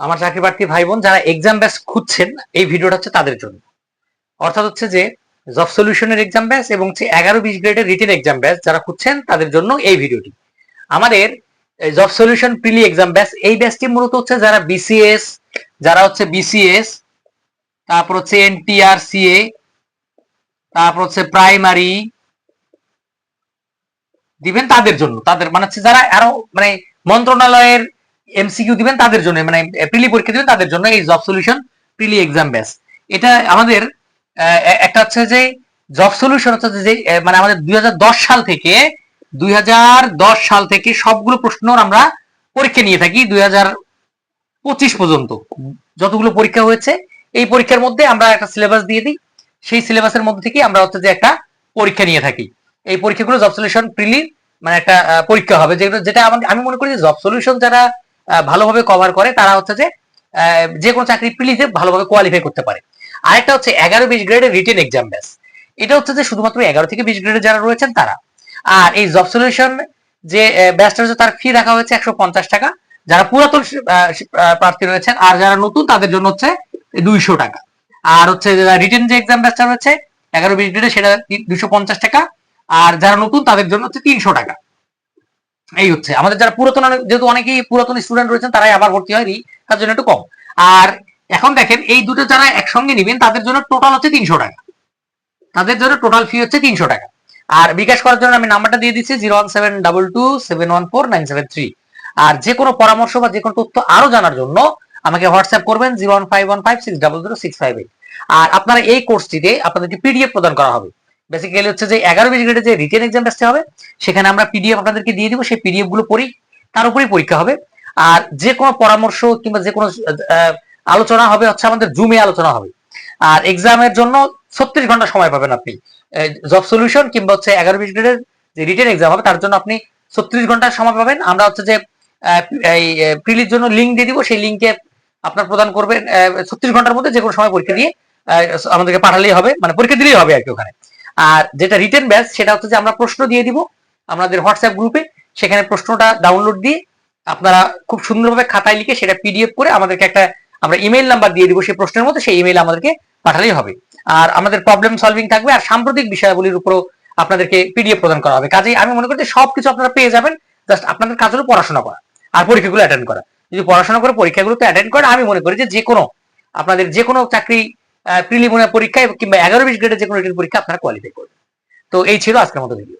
আমার চাকরি প্রার্থী ভাই বোন যারা এক্সাম ব্যাস খুঁজছেন, এই ভিডিওটা হচ্ছে তাদের জন্য। অর্থাৎ হচ্ছে যে জব সলিউশনের এক্সাম ব্যাস এবং হচ্ছে এগারো বিশ গ্রেডের রিটেন এক্সাম ব্যাস যারা খুঁজছেন, তাদের জন্য এই ভিডিওটি আমাদের জব সলিউশন প্রিলি এক্সাম ব্যাস এই ব্যাসটি মূলত হচ্ছে যারা বিসিএস যারা হচ্ছে বিসিএস তারপর হচ্ছে এনটিআর সিএ তারপর হচ্ছে প্রাইমারি দিবেন তাদের জন্য, তাদের মানে হচ্ছে যারা আরও মানে মন্ত্রণালয়ের এমসিকিউ দিবেন তাদের জন্য মানে প্রিলি পরীক্ষা দিবেন তাদের জন্য এই জব সলিউশন প্রিলি এক্সাম ব্যাস এটা আমাদের একটা হচ্ছে যে জব সলিউশন হচ্ছে যে মানে আমাদের দুই সাল থেকে, দুই হাজার দশ সাল থেকে সবগুলো প্রশ্ন আমরা পরীক্ষা নিয়ে থাকি দুই পর্যন্ত। যতগুলো পরীক্ষা হয়েছে, এই পরীক্ষার মধ্যে আমরা একটা সিলেবাস দিয়ে দিই। সেই সিলেবাসের মধ্যে থেকে আমরা হচ্ছে যে একটা পরীক্ষা নিয়ে থাকি। এই পরীক্ষাগুলো জব সলিউশন প্রিলি মানে একটা পরীক্ষা হবে। যেগুলো, যেটা আমি মনে করি যে জব সলিউশন যারা ভালোভাবে কভার করে, তারা হচ্ছে যে যে কোনো চাকরি প্রিলিতে ভালোভাবে কোয়ালিফাই করতে পারে। আরেকটা হচ্ছে এগারো বিশ গ্রেডের রিটেন এক্সাম ব্যাস এটা হচ্ছে যে শুধুমাত্র এগারো থেকে বিশ গ্রেডে যারা রয়েছেন তারা। আর এই জব সলিউশন যে ব্যাচটা রয়েছে তার ফি রাখা হয়েছে একশো পঞ্চাশ টাকা। যারা পুরাতন প্রার্থী রয়েছেন আর যারা নতুন, তাদের জন্য হচ্ছে দুইশো টাকা। আর হচ্ছে রিটেন যে এক্সাম ব্যাচটা রয়েছে, এগারো বিশ গ্রেডে সেটা দুইশো পঞ্চাশ টাকা। আর যারা নতুন, তাদের জন্য হচ্ছে তিনশো টাকা। এই হচ্ছে। আমাদের যারা পুরাতন যেহেতু অনেকেই পুরাতন স্টুডেন্ট রয়েছেন, তারাই আবার ভর্তি হয়নি, তার জন্য একটু কম। আর এখন দেখেন, এই দুটো যারা একসঙ্গে নেবেন, তাদের জন্য টোটাল হচ্ছে তিনশো টাকা। তাদের জন্য টোটাল ফি হচ্ছে তিনশো টাকা। আর বিকাশ করার জন্য আমি নাম্বারটা দিয়ে দিচ্ছি zero one seven double two seven one four nine seven three আর যে কোনো পরামর্শ বা যে কোনো তথ্য আরও জানার জন্য আমাকে হোয়াটসঅ্যাপ করবেন zero one five one five six double zero six five eight আর আপনারা এই কোর্সটিতে আপনাদেরকে পিডিএফ প্রদান করা হবে। বেসিক্যালি হচ্ছে যে এগারো বিশ গ্রেডে যে রিটেন এক্সাম আসতে হবে, সেখানে আমরা পিডিএফ আপনাদেরকে দিয়ে দিব, সেই পিডিএফগুলো পড়ি, তার উপরেই পরীক্ষা হবে। আর যে কোনো পরামর্শ কিংবা যে কোনো আলোচনা হবে, হচ্ছে আমাদের জুমে আলোচনা হবে। আর এক্সামের জন্য ছত্রিশ ঘণ্টা সময় পাবেন আপনি। জব সলিউশন কিংবা হচ্ছে এগারো বিশ গ্রেডের যে রিটেন এক্সাম হবে, তার জন্য আপনি ছত্রিশ ঘণ্টার সময় পাবেন। আমরা হচ্ছে যে প্রিলির জন্য লিঙ্ক দিয়ে দিব, সেই লিঙ্কে আপনার প্রদান করবেন ছত্রিশ ঘণ্টার মধ্যে যে কোনো সময় পরীক্ষা দিয়ে আমাদেরকে পাঠালেই হবে মানে পরীক্ষা দিলেই হবে আর কি ওখানে। আর যেটা রিটেন ব্যাচ সেটা হচ্ছে যে আমরা প্রশ্ন দিয়ে দিব আমাদের হোয়াটসঅ্যাপ গ্রুপে সেখানে প্রশ্নটা ডাউনলোড দিয়ে আপনারা খুব সুন্দরভাবে খাতায় লিখে সেটা পিডিএফ করে আমাদেরকে একটা আমরা ইমেল নাম্বার দিয়ে দিব সেই প্রশ্নের মধ্যে, সেই ইমেল আমাদেরকে পাঠালেই হবে। আর আমাদের প্রবলেম সলভিং থাকবে আর সাম্প্রতিক বিষয়াবলীর উপরও আপনাদেরকে পিডিএফ প্রদান করা হবে। কাজেই আমি মনে করি যে সবকিছু আপনারা পেয়ে যাবেন জাস্ট আপনাদের কাজ হলো পড়াশোনা করা আর পরীক্ষাগুলো অ্যাটেন্ড করা। যদি পড়াশোনা করে পরীক্ষাগুলোতে অ্যাটেন্ড করেন আমি মনে করি যে যে কোনো আপনাদের যে কোনো চাকরি প্রিলিমিনারি পরীক্ষা কিংবা এগারো বিশ গ্রেডের যে কোনো রিটেন পরীক্ষা আপনারা কোয়ালিফাই করবেন। তো এই ছিল আজকের মতো ভিডিও